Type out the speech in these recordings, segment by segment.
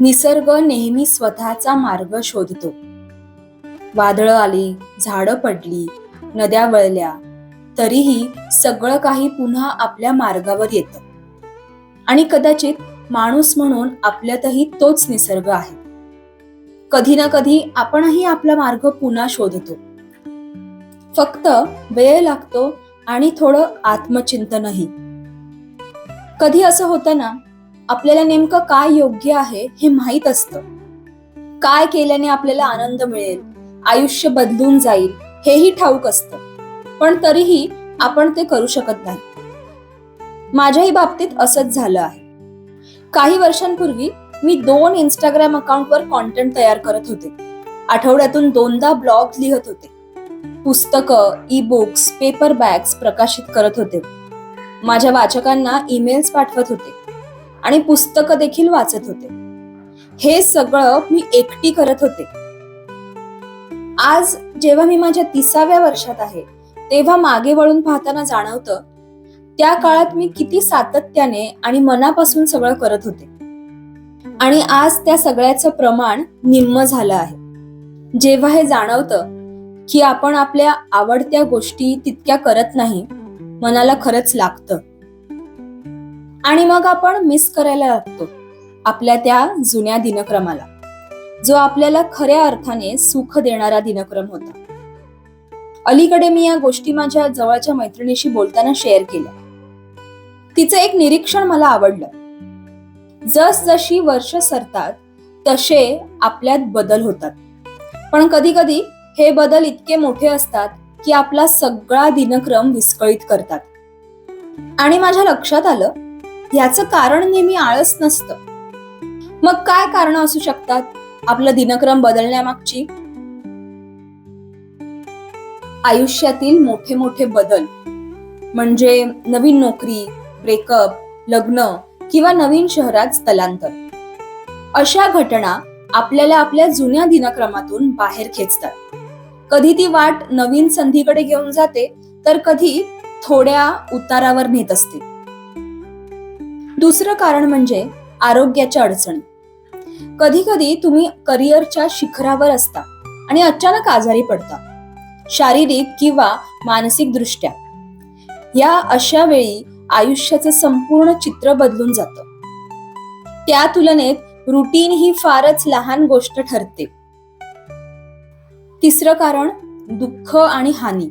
निसर्ग नेहमी स्वतःचा मार्ग शोधतो. वादळं आली झाडं पडली नद्या वळल्या तरीही सगळं काही पुन्हा आपल्या मार्गावर येतं. आणि कदाचित माणूस म्हणून आपल्यातही तोच निसर्ग आहे. कधी ना कधी आपणही आपला मार्ग पुन्हा शोधतो. फक्त वेळ लागतो आणि थोडं आत्मचिंतनही. कधी असं होतं ना आपल्याला नेमकं काय योग्य आहे हे माहीत असतं. काय केल्याने आपल्याला आनंद मिळेल आयुष्य बदलून जाईल हेही ठाऊक असतं. पण तरीही आपण ते करू शकत नाही. माझ्याही बाबतीत असंच झालं आहे. काही वर्षांपूर्वी मी दोन इंस्टाग्राम अकाउंटवर कॉन्टेंट तयार करत होते. आठवड्यातून दोनदा ब्लॉग लिहत होते. पुस्तकं ई बुक्स पेपर बॅग्स प्रकाशित करत होते. माझ्या वाचकांना ईमेल्स पाठवत होते. आणि पुस्तकं देखील वाचत होते. हे सगळं मी एकटी करत होते. आज जेव्हा मी माझ्या तिसाव्या वर्षात आहे तेव्हा मागे वळून पाहताना जाणवतं त्या काळात मी किती सातत्याने आणि मनापासून सगळं करत होते. आणि आज त्या सगळ्याचं प्रमाण निम्म झालं आहे. जेव्हा हे जाणवतं की आपण आपल्या आवडत्या गोष्टी तितक्या करत नाही मनाला खरंच लागतं. आणि मग आपण मिस करायला लागतो. आपल्या त्या जुन्या दिनक्रमाला जो आपल्याला खऱ्या अर्थाने सुख देणारा दिनक्रम होता. अलीकडे मी या गोष्टी माझ्या जवळच्या मैत्रिणीशी बोलताना शेअर केल्या. तिचं एक निरीक्षण मला आवडलं. जस जशी वर्ष सरतात तसे आपल्यात बदल होतात. पण कधी कधी हे बदल इतके मोठे असतात की आपला सगळा दिनक्रम विस्कळीत करतात. आणि माझ्या लक्षात आलं याचं कारण नेहमी आळस नसतं. मग काय कारण असू शकतात? आपला दिनक्रम बदलण्यामागची? आयुष्यातील मोठे मोठे बदल म्हणजे नवीन नोकरी ब्रेकअप लग्न किंवा नवीन शहरात स्थलांतर. अशा घटना आपल्याला आपल्या जुन्या दिनक्रमातून बाहेर खेचतात. कधी ती वाट नवीन संधीकडे घेऊन जाते तर कधी थोड्या उतारावर नेत असते. दुसरं कारण म्हणजे आरोग्याच्या अडचणी. कधी कधी तुम्ही करिअरच्या शिखरावर असता आणि अचानक आजारी पडता. शारीरिक किंवा मानसिक दृष्ट्या. या अशा वेळी आयुष्याचं संपूर्ण चित्र बदलून जातं. त्या तुलनेत रुटीन ही फारच लहान गोष्ट ठरते. तिसरं कारण दुःख आणि हानी.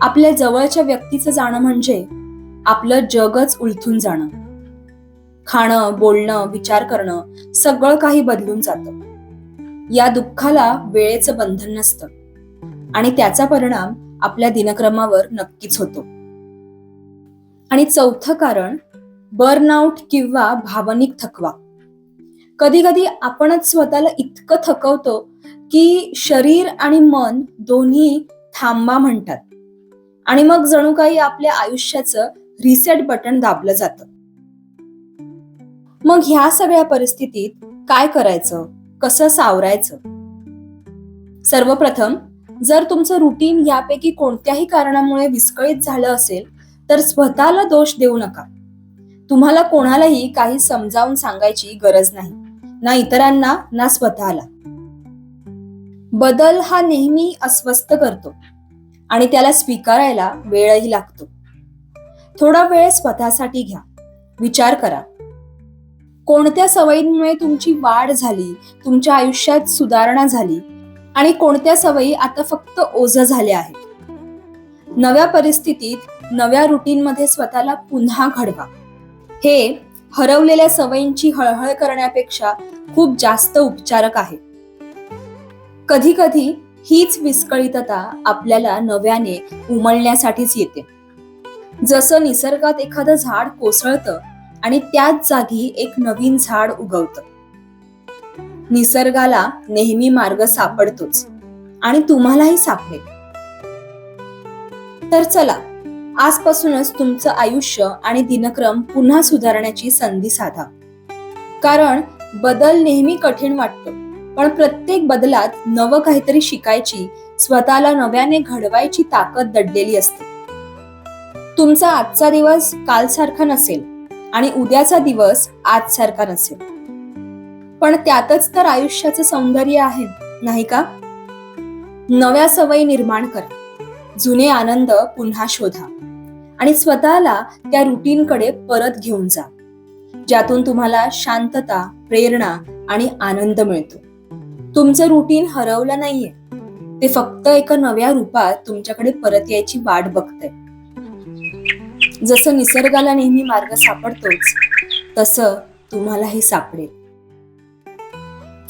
आपल्या जवळच्या व्यक्तीचं जाणं म्हणजे आपलं जगच उलथून जाणं. खाणं बोलणं विचार करणं सगळं काही बदलून जातं. या दुःखाला वेळेचं बंधन नसतं. आणि त्याचा परिणाम आपल्या दिनक्रमावर नक्कीच होतो. आणि चौथं कारण बर्नआउट किंवा भावनिक थकवा. कधी कधी आपणच स्वतःला इतकं थकवतो की शरीर आणि मन दोन्ही थांबा म्हणतात. आणि मग जणू काही आपल्या आयुष्याचं रिसेट बटन दाबलं जातं. मग ह्या सगळ्या परिस्थितीत काय करायचं? कसं सावरायचं? सर्वप्रथम जर तुमचं रुटीन यापैकी कोणत्याही कारणामुळे विस्कळीत झालं असेल तर स्वतःला दोष देऊ नका. तुम्हाला कोणालाही काही समजावून सांगायची गरज नाही ना इतरांना ना स्वतःला. बदल हा नेहमी अस्वस्थ करतो आणि त्याला स्वीकारायला वेळही लागतो. थोडा वेळ स्वतःसाठी घ्या. विचार करा. कोणत्या सवयींमुळे तुमची वाढ झाली तुमच्या आयुष्यात सुधारणा झाली आणि कोणत्या सवयी आता फक्त ओझ झाल्या आहेत? नव्या परिस्थितीत नव्या रुटीनमध्ये स्वतःला पुन्हा घडवा. हे हरवलेल्या सवयींची हळहळ करण्यापेक्षा खूप जास्त उपचारक आहे. कधी कधी हीच विस्कळीतता आपल्याला नव्याने उमलण्यासाठीच येते. जसं निसर्गात एखादं झाड कोसळतं आणि त्याच जागी एक नवीन झाड उगवतं. निसर्गाला नेहमी मार्ग सापडतोच आणि तुम्हालाही सापडेल. तर चला आजपासूनच तुमचं आयुष्य आणि दिनक्रम पुन्हा सुधारण्याची संधी साधा. कारण बदल नेहमी कठीण वाटतो पण प्रत्येक बदलात नवं काहीतरी शिकायची स्वतःला नव्याने घडवायची ताकद दडलेली असते. तुमचा आजचा दिवस कालसारखा नसेल. आणि उद्याचा दिवस आजसारखा नसेल. पण त्यातच तर आयुष्याचं सौंदर्य आहे नाही का? नव्या सवयी निर्माण करा. जुने आनंद पुन्हा शोधा. आणि स्वतःला त्या रुटीनकडे परत घेऊन जा. ज्यातून तुम्हाला शांतता प्रेरणा आणि आनंद मिळतो. तुमचं रुटीन हरवलं नाहीये. ते फक्त एका नव्या रूपात तुमच्याकडे परत यायची वाट बघतंय. जसं निसर्गाला नेहमी मार्ग सापडतोच तसं तुम्हालाही सापडेल.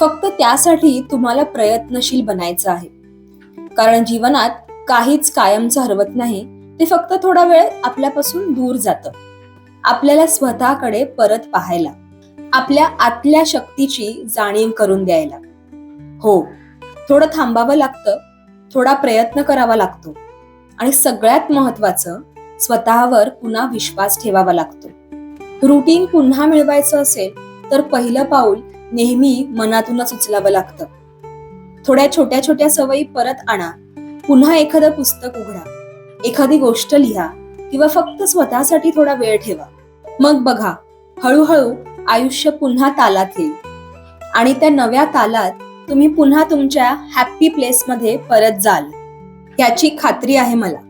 फक्त त्यासाठी तुम्हाला प्रयत्नशील बनायचं आहे. कारण जीवनात काहीच कायमचं हरवत नाही ते फक्त थोडा वेळ आपल्यापासून दूर जातं. आपल्याला स्वतःकडे परत पाहायला आपल्या आतल्या शक्तीची जाणीव करून द्यायला. हो थोडं थांबावं लागतं थोडा प्रयत्न करावा लागतो. आणि सगळ्यात महत्वाचं स्वतःवर पुन्हा विश्वास ठेवावा लागतो. रुटीन पुन्हा मिळवायचं असेल तर पहिलं पाऊल नेहमी मनातूनच उचलावं लागतं. थोड्या छोट्या छोट्या सवयी परत आणा. पुन्हा एखादं पुस्तक उघडा. एखादी गोष्ट लिहा किंवा फक्त स्वतःसाठी थोडा वेळ ठेवा. मग बघा हळूहळू आयुष्य पुन्हा तालात येईल. आणि त्या नव्या तालात तुम्ही पुन्हा तुमच्या हॅप्पी प्लेसमध्ये परत जाल. याची खात्री आहे मला.